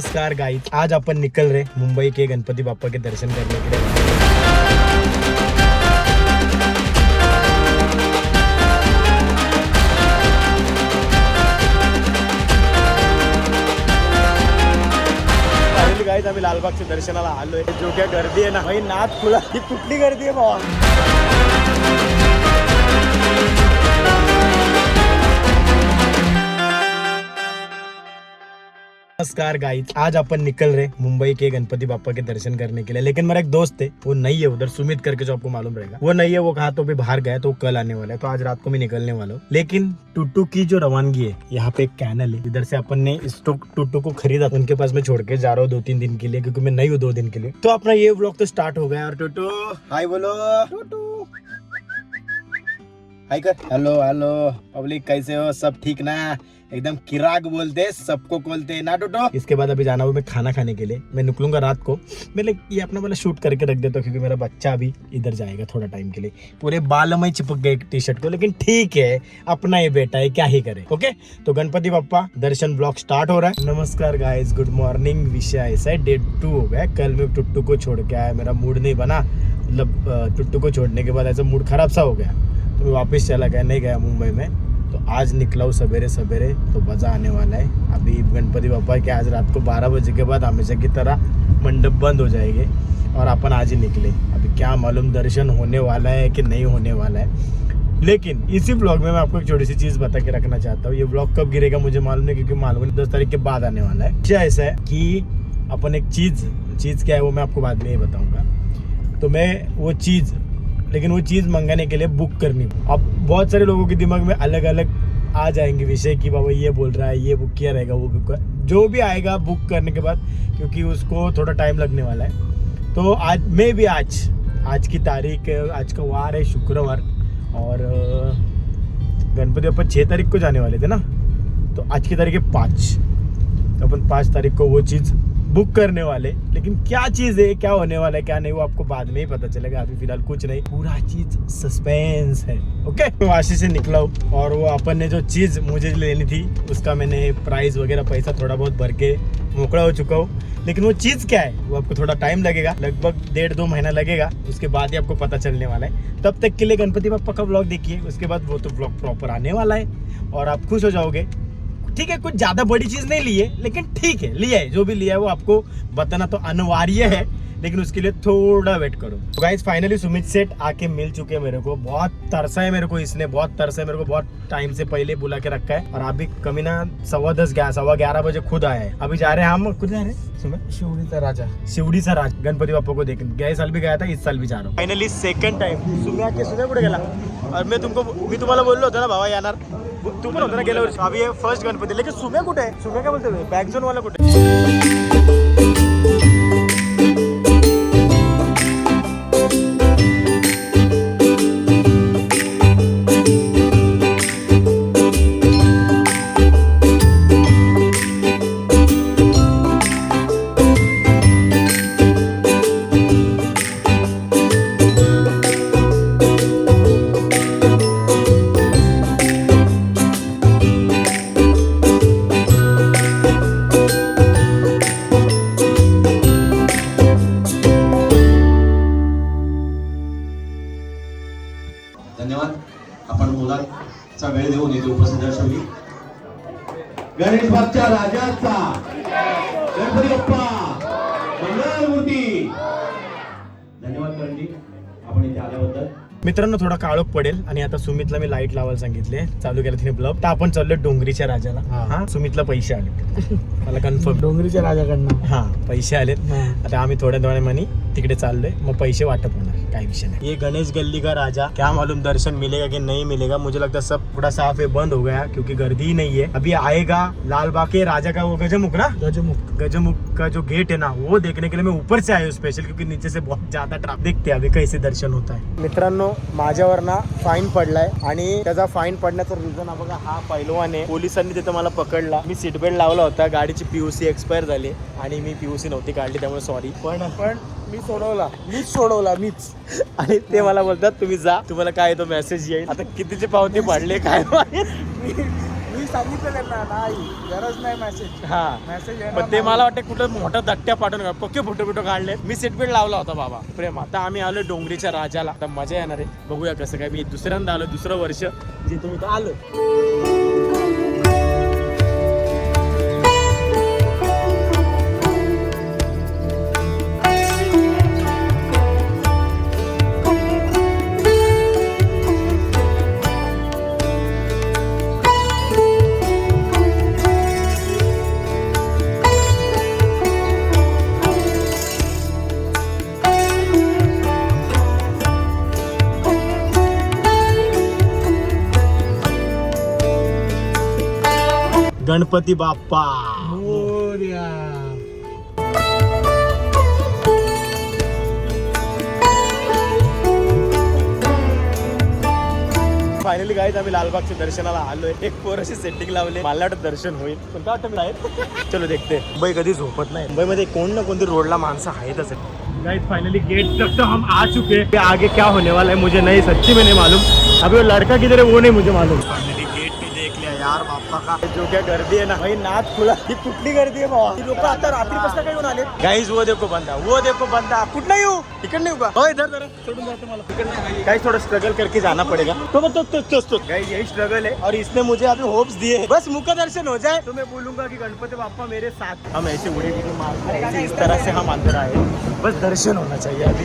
नमस्कार गाई आज अपन निकल रहे मुंबई के गणपति बापा के दर्शन करने के लिए गाईज आम्ही लालबागच्या दर्शनाला आलोय. जो काय गर्दी आहे ना भाई नाथ खुला. ही कुठली गर्दी आहे बाबा नमस्कार गाइस आज अपन निकल रहे मुंबई के गणपति बापा के दर्शन करने के लिए। लेकिन मेरा एक दोस्त है, वो नहीं है उधर, सुमित करके जो आपको मालूम रहेगा। वो नहीं है, वो कहा तो अभी बाहर गया तो वो कल आने वाला है। तो आज रात को मैं निकलने वाला हूँ। लेकिन टुट्टू की जो रवानगी है, यहाँ पे एक कैनल है। इधर से अपन ने इस टुट्टू को खरीदा उनके पास मैं छोड़ के जा रहा हूँ दो तीन दिन के लिए, क्योंकि मैं नहीं हूँ दो दिन के लिए। तो अपना ये व्लॉग तो स्टार्ट हो गया और टुट्टू हाय बोलो। हाय कर। हेलो हेलो पब्लिक कैसे हो? सब ठीक ना? एकदम किराग बोलते हैं, सबको बोलते हैं ना टोटो इसके बाद अभी जाना मैं खाना खाने के लिए। मैं निकलूँगा रात को। मैं ये अपना वाला शूट करके रख देता हूँ क्योंकि मेरा बच्चा अभी इधर जाएगा थोड़ा टाइम के लिए। पूरे बाल में चिपक गए टी शर्ट को लेकिन ठीक है अपना ये बेटा है क्या ही करे ओके तो गणपति बप्पा दर्शन ब्लॉग स्टार्ट हो रहा है। नमस्कार गाइस गुड मॉर्निंग विषय ऐसा है डे टू हो गया। कल मैं टुट्टू को छोड़ के आया मेरा मूड नहीं बना। मतलब टुट्टू को छोड़ने के बाद ऐसा मूड खराब सा हो गया। तो मैं वापस चला गया नहीं गया मुंबई में। तो आज निकला हूँ सवेरे सवेरे तो मज़ा आने वाला है। अभी गणपति बापा के आज रात को 12 बजे के बाद हमेशा की तरह मंडप बंद हो जाएँगे और अपन आज ही निकले। अभी क्या मालूम दर्शन होने वाला है कि नहीं होने वाला है। लेकिन इसी ब्लॉग में मैं आपको एक छोटी सी चीज़ बता के रखना चाहता हूँ। ये ब्लॉग कब गिरेगा मुझे मालूम नहीं, क्योंकि मालूम नहीं, दस तारीख के बाद आने वाला है। क्या ऐसा है कि अपन एक चीज़ चीज़ क्या है वो मैं आपको बाद में ही बताऊँगा। तो मैं वो चीज़ लेकिन वो चीज़ मंगाने के लिए बुक करनी। अब बहुत सारे लोगों के दिमाग में अलग अलग आ जाएँगे विषय कि बाबा ये बोल रहा है, ये बुक किया रहेगा, वो बुक कर। जो भी आएगा बुक करने के बाद, क्योंकि उसको थोड़ा टाइम लगने वाला है। तो आज, मैं भी आज आज की तारीख, आज का वार है शुक्रवार, और गणपति अपन छः तारीख को जाने वाले थे ना? तो आज की तारीख है पाँच। तो अपन पाँच तारीख को वो चीज़ बुक करने वाले, लेकिन क्या चीज़ है, क्या होने वाला है, क्या नहीं, वो आपको बाद में ही पता चलेगा। अभी फ़िलहाल कुछ नहीं, पूरा चीज़ सस्पेंस है ओके मैं वाशी से निकला हूँ, और वो अपन ने जो चीज़ मुझे लेनी थी, उसका मैंने प्राइस वगैरह पैसा थोड़ा बहुत भर के मोकड़ा हो चुका हूँ। लेकिन वो चीज़ क्या है, वो आपको थोड़ा टाइम लगेगा, लगभग डेढ़ दो महीना लगेगा, उसके बाद ही आपको पता चलने वाला है। तब तक के लिए गणपति बप्पा का ब्लॉग देखिए, उसके बाद वो तो ब्लॉग प्रॉपर आने वाला है, और आप खुश हो जाओगे। ठीक है कुछ ज़्यादा बड़ी चीज़ नहीं ली है लेकिन ठीक है लिया है जो भी लिया है वो आपको बताना तो अनिवार्य है लेकिन उसके लिए थोड़ा वेट करो। तो गाइस फाइनली सुमित सेठ आके मिल चुके हैं मेरे को बहुत तरसा है मेरे को इसने बहुत तरसा है मेरे को बहुत टाइम से पहले बुला के रखा है और अभी कमी ना सवा दस ग्यारह सवा ग्यारह बजे खुद आया है। अभी जा रहे हैं हम खुद जा रहे हैं सुमित? शिवडीचा राजा। शिवडी सा राज गणपति बाप्पा को देखने गए साल भी गया था इस साल भी जा रहा हूँ। फायनली सेकंड टाइम सुम्या के सुम्या कुठे गेला? और मैं तुमको मी तुम्हाला बोललो होतो ना भावा येणार तू पण होता ना गेल्या वर्षी. अभी हे फर्स्ट गणपती. लेकिन सुम्या कुठे आहे? सुम्या काय बोलते बॅक झोन वाला कुठे गणेश बागच्या राजाचा. गणपती बाप्पा. मंगळमूर्ती. धन्यवाद करंजी. आपण इथे आल्याबद्दल. मित्रांनो थोडा काळोख पडेल आणि आता सुमितला मी लाइट लावायला सांगितले. चालू केलं तिने ब्लब तर आपण चाललोय डोंगरीच्या राजाला. हा. सुमितला पैसे आले. मला कन्फर्म डोंगरीच्या राजाकडनं. हा पैसे आलेत. हा. आता आम्ही थोड्या थोड्या मनी तिकडे चाललोय. मग पैसे वाटप होणार. काही विषय नहीं. ये गणेश गली का राजा. क्या मालूम दर्शन मिलेगा कि नहीं मिलेगा? मुझे लगता है सब पूरा साफ है बंद हो गया क्योंकि गर्दी ही नहीं है. अभी आएगा लाल बाग के राजा का वो गजमुख ना? गजमुख. गजमुख का जो गेट है ना वो देखने के लिए मैं ऊपर से आया हूँ स्पेशल क्योंकि नीचे से बहुत ज्यादा ट्रैफिक देखते हैं अभी कैसे दर्शन होता है। मित्रांनो माझ्यावर ना फाईन पडलाय. आणि त्याचा फाईन पडण्याचा रिझन हा बघा हा पैलवाने पोलिसांनी तिथं मला पकडला. मी सीट बेल्ट लावला होता गाडीची पीयूसी एक्सपायर झाली आणि मी पीयूसी नव्हती काढली त्यामुळे सॉरी पण पण मी सोडवला. मीच सोडवला मीच. आणि ते मला बोलतात तुम्ही जा तुम्हाला काय तो मेसेज येईल. आता कितीचे पावती पाडले काय मी सांगितलं त्यांना नाही गरज नाही मेसेज हा. मेसेज पण ते मला वाटतं कुठं मोठा दट्ट्या पाठवून का पक्के फोटो बिटो काढले मी सेटबेट लावला होता बाबा प्रेम. आता आम्ही आलो डोंगरीच्या राजाला. आता मजा येणार आहे. बघूया कसं काय. मी दुसऱ्यांदा आलो दुसरं वर्ष जे तुम्ही आलो गणपती बाप्पा. फायनली गाईज आम्ही लालबागच्या दर्शनाला आलोय. एक पोराशी सेटिंग लावले. मला वाटतं दर्शन होईल. पण काय वाटतं साहेब चलो देखते. मुंबई कधी झोपत नाही. मुंबईमध्ये कोण ना कोणती रोडला माणसं आहेतच गाइस फाइनली गेट तक तो हम आ चुके. आगे क्या होने वाला है मुझे नहीं सच्ची में नहीं मालूम. अभी वो लड़का किधर है वो नहीं मुझे मालूम. लिया यार बाप्पा का। जो क्या गर्दी है ना भाई नाच खुला ही कुठली गर्दी आहे बाबा। लोक आता रात्रीपासून काय येऊन आले गाईज वो देखो बंदा वो देखो बंदा। कुठला येऊ तिकड नाही उभा हो इधर जरा सोडून जातो मला तिकड गाइस थोड़ा स्ट्रगल करके जाना पड़ेगा। तो तो तो तो तो गाइस यही स्ट्रगल है। और इसने मुझे अभी होप्स दिए बस मुख दर्शन हो जाए। तो मैं बोलूँगा कि गणपति बापा मेरे साथ। हम ऐसे उड़े उड़े मारते हैं। इस तरह से हम अंदर आए बस दर्शन होना चाहिए अभी।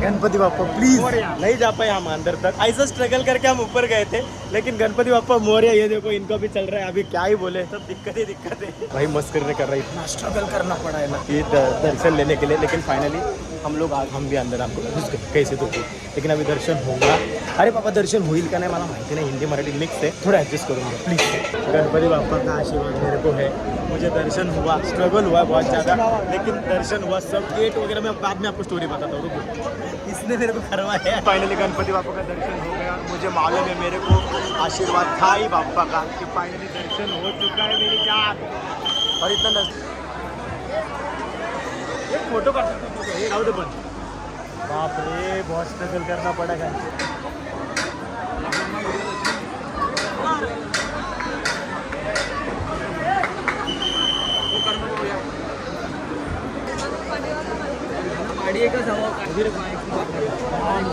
गणपति बापा प्लीज़ नहीं जा पाए हम अंदर तक। ऐसा स्ट्रगल करके हम ऊपर गए थे। लेकिन गणपति बापा मोरिया ये देखो इनका भी चल रहा है अभी क्या ही बोले। सब दिक्कत ही दिक्कत है। भाई मस्त करने कर रहा। है इतना स्ट्रगल करना पड़ा है ना। ये दर्शन लेने के लिए लेकिन फाइनली हम लोग आज हम भी अंदर आपको घुस गए कैसे तो लेकिन अभी दर्शन होगा। अरे पापा दर्शन होईल का नाही मला माहिती नाही हिंदी मराठी मिक्स है। थोड़ा एडजस्ट करूँगा प्लीज़ गणपति बाप्पा का आशीर्वाद मेरे को है। मुझे दर्शन हुआ स्ट्रगल हुआ बहुत ज़्यादा लेकिन दर्शन हुआ सब गेट वगैरह मैं बाद में आपको स्टोरी बताता हूँ इसने मेरे को करवाया। फाइनली गणपति बाप्पा का दर्शन हो। गया मुझे मालूम है मेरे को आशीर्वाद था ही बापा का कि फाइनली दर्शन हो चुका है मेरी जान। और इतना नज़दीक एक फ़ोटो काढ हे राहू दे बाप रे बहुत स्ट्रगल करना पड़ा है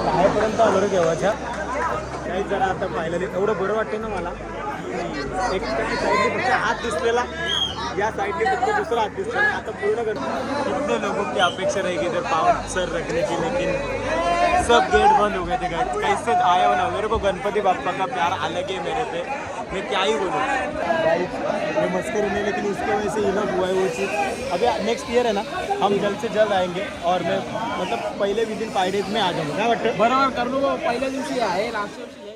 कायपर्यंत आलो रे देवाच्या काही जरा आता पाहिलं एवढं बरं वाटतं ना मला. एक साईडने फक्त हात दिसलेला. या साईडने फक्त दुसरा हात दिसलेला. आता पूर्ण करतो इतने लोगों की अपेक्षा रहेगी इधर पाव सर रखने की लेकिन सब गेट बंद हो गए थे कैसे आया हो मेरे को गणपति बापा का प्यार अलग है मेरे पे। मैं क्या ही बोलूँ? ये मस्कर नहीं लेकिन इसके वजह से इनफ हुआ है वो चीज़। अभी नेक्स्ट ईयर है ना, हम जल्द से जल्द आएँगे और मैं मतलब पहले विदिन फाइव डेज़ में आ जाऊँगा। बराबर वाटतं बरोबर करू दिन से आहे लास्ट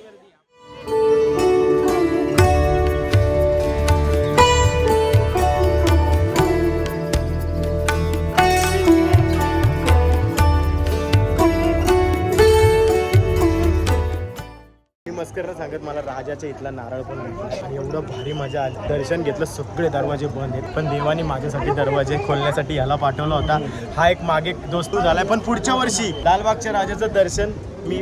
मस्करनं सांगत मला राजाच्या इथला नारळ पण भेटला आणि एवढं भारी मजा आली. दर्शन घेतलं सगळे दरवाजे बंद आहेत. पण देवाने माझ्यासाठी दरवाजे खोलण्यासाठी याला पाठवला होता. हा एक मागे दोस्त झालाय. पण पुढच्या वर्षी लालबागच्या राजाचं दर्शन मी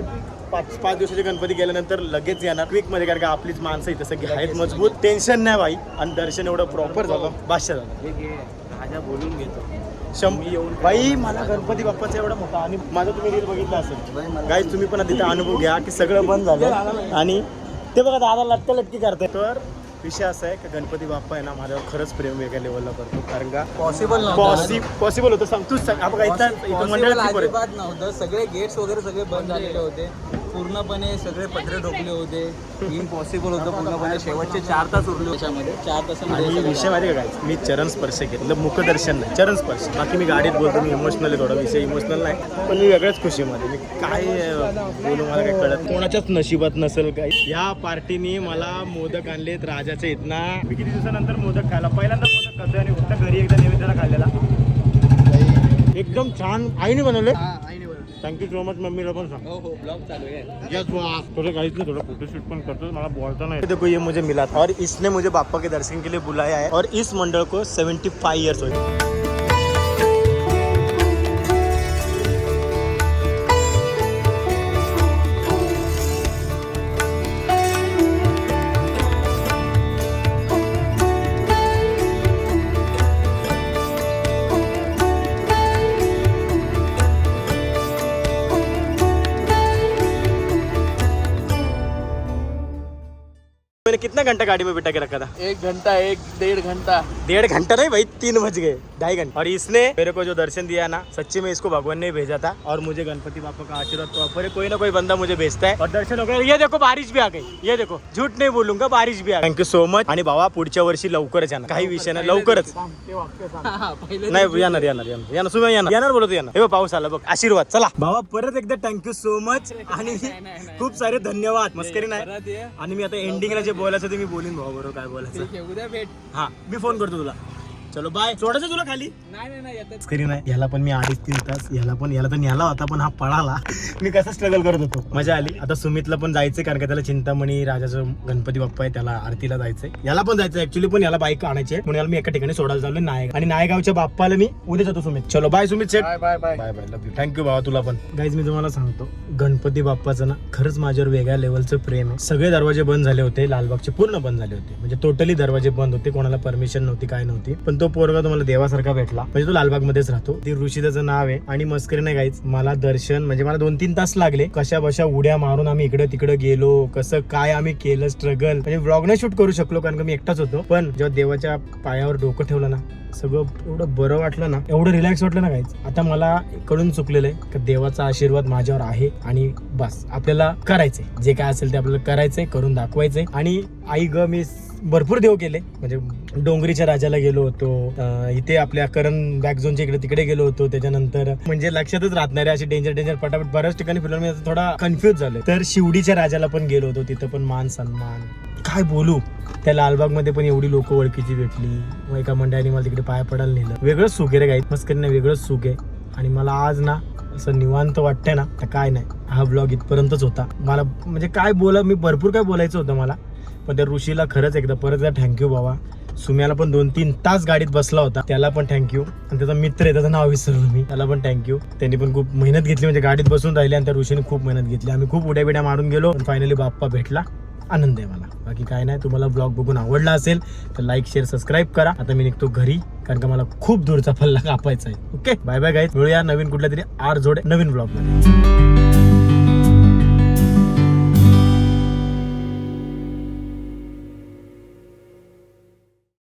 पाच पाच दिवसाचे गणपती गेल्यानंतर लगेच येणार. क्विकमध्ये कारण का आपलीच माणसं इथं सगळी आहेत. मजबूत टेन्शन नाही भाई. आणि दर्शन एवढं प्रॉपर झालं. भाष्य झालं. राजा बोलून घेतो. शं बाई मला गणपती बाप्पाचा एवढा मोठा आणि माझा तुम्ही रील बघितला असेल. गाईज तुम्ही पण तिथे अनुभव घ्या की सगळं बंद झालं. आणि ते बघा दादा लटका लटकी करताय तर विषय असा आहे की गणपती बाप्पा आहे ना माझ्यावर खरंच प्रेम वेगळ्या लेवलला करतो. कारण का? पॉसिबल पॉसिबल होतं. सांग तूच सांग. बघा इथं मंडळात सगळे गेट्स वगैरे सगळे बंद झालेले होते. पूर्णपणे सगळे पत्रे ठोकले होते. इम्पॉसिबल होतं पूर्णपणे. शेवटचे चार तास उरले त्याच्यामध्ये चार तासामध्ये विषय माहिती काय मी चरण स्पर्श घेतलं मुखदर्शन नाही. चरण स्पर्श. बाकी मी गाडीत बोलतो मी इमोशनल आहे थोडा. विषय इमोशनल नाही. पण मी वेगळ्याच खुशीमध्ये. मी काय बोलू मला काय कळत कोणाच्याच नशिबात नसेल काय या पार्टीने मला मोदक आणलेत राजाच्या इथना मी किती दिवसानंतर मोदक खायला? पहिल्यांदा मोदक खातोय आणि फक्त घरी एकदा नैवेद्याला खाल्लेला. एकदम छान. आईने बनवले थँक्यू सो मच मम्मी पण सांग हो ब्लॉग चालू है यस थोड़ा गाइस ने थोड़ा फोटोशूट पण करतो मला बोलता नाही देखो ये मुझे मिला था। और इसने मुझे बापा के दर्शन के लिए बुलाया है। और इस मंडल को 75 इयर्स हो गए। घंटा गाड़ी में बिठा के रखा था? एक घंटा एक डेढ़ घंटा। डेढ़ घंटा नहीं भाई तीन बज गए ढाई घंटे। और इसने मेरे को जो दर्शन दिया ना सच्ची में इसको भगवान ने भेजा था। और मुझे गणपति बापा का आशीर्वाद प्रॉपर कोई ना कोई बंदा मुझे भेजता है। और दर्शन हो गया ये देखो बारिश भी आ गई। ये देखो झूठ नाही बोलूंगा बारिश भी आ गई। थँक्यू सो मच आणि भावा पुढच्या वर्षी लवकरच येणार. काही विषय नाही लवकरच. नाही येणार येणार येणार. येणार सुद्धा येणार. येणार बोलतो येणार. हे पाऊस आला बघ आशीर्वाद. चला. भावा परत एकदा थँक्यू सो मच आणि खूप सारे धन्यवाद. मस्करी नाही. ये. आणि मी आता एंडिंगला जे बोलायचं मी बोलीन भाऊ बरोबर काय बोलायचं? ठीक आहे उद्या भेट. हा मी फोन करतो तुला. चलो बाय सोडायचं तुला खाली? नाही नाही स्क्रीन आहे. याला पण मी अडीच तीन तास याला पण याला तर न्याला होता पण हा पळाला. मी कसं स्ट्रगल करत होतो. मजा आली. आता सुमितला पण जायचंय कारण का त्याला चिंतामणी राजाचं गणपती बाप्पा आहे त्याला आरतीला जायचंय. याला पण जायचं ऍक्च्युली पण याला बाईक आणायची आहे म्हणून याला मी एका ठिकाणी सोडायला चाललोय नायक आणि नायगावच्या बाप्पाला मी उद्या जातो सुमित. चलो bye Sumit set bye bye bye bye bye love you thank you भावा तुला पण. गाईज मी तुम्हाला सांगतो गणपती बाप्पाचं ना खरंच माझ्यावर वेगळ्या लेवलचं प्रेम आहे. सगळे दरवाजे बंद झाले होते लालबागचे पूर्ण बंद झाले होते. म्हणजे टोटली दरवाजे बंद होते कोणाला परमिशन नव्हती काय नव्हती. पण तो तो पोरगा तुम्हाला देवासारखा भेटला. म्हणजे तो लालबाग मध्येच राहतो. ती ऋषीदाचं नाव आहे. आणि मस्करी नाही मला दर्शन म्हणजे मला दोन तीन तास लागले. कशा बशा उड्या मारून आम्ही इकडे तिकडे गेलो. कसं काय आम्ही केलं स्ट्रगल म्हणजे व्लॉग नाही शूट करू शकलो कारण का मी एकटाच होतो. पण जेव्हा देवाच्या पायावर डोकं ठेवलं ना सगळं एवढं बरं वाटलं ना एवढं रिलॅक्स वाटलं ना काहीच आता मला कळून चुकलेलं आहे की देवाचा आशीर्वाद माझ्यावर आहे आणि बस आपल्याला करायचंय. जे काय असेल ते आपल्याला करायचंय करून दाखवायचंय. आणि आई ग मी भरपूर देव केले. म्हणजे डोंगरीच्या राजाला गेलो होतो. इथे आपल्या करण बॅक झोनच्या इकडे तिकडे गेलो होतो. त्याच्यानंतर म्हणजे लक्षातच राहत नाही असे डेंजर डेंजर पटापट. बऱ्याच ठिकाणी फिरलो मी थोडा कन्फ्युज झालो तर शिवडीच्या राजाला पण गेलो होतो. तिथं पण मान सन्मान. काय बोलू? त्या लालबागमध्ये पण एवढी लोक ओळखीची भेटली. मग एका मंडळाने मला तिकडे पाया पडायला नेलं. वेगळंच सुख आहे रे काही मस्करी नाही वेगळंच सुख आहे. आणि मला आज ना असं निवांत वाटतंय ना तर काय नाही. हा ब्लॉग इथपर्यंतच होता. मला म्हणजे काय बोला मी भरपूर काय बोलायचं होतं मला. पण त्या ऋषीला खरंच एकदा परत एकदा थँक्यू बाबा. सुम्याला पण दोन तीन तास गाडीत बसला होता. त्याला पण थँक्यू आणि त्याचा मित्र आहे त्याचं नाव विसरलो मी. त्याला पण थँक्यू त्यांनी पण खूप मेहनत घेतली म्हणजे गाडीत बसून राहिले आणि त्या ऋषीने खूप मेहनत घेतली. आम्ही खूप उड्या बिड्या मारून गेलो. फायनली बाप्पा भेटला. आनंद आहे मला. बाकी काय नाही तुम्हाला ब्लॉग बघून आवडला असेल तर लाईक शेअर सबस्क्राईब करा. आता मी निघतो घरी कारण का मला खूप दूरचा पल्ला कापायचा आहे. ओके बाय बाय गाईज मिळूया नवीन कुठल्या तरी आर जोड नवीन ब्लॉगमध्ये.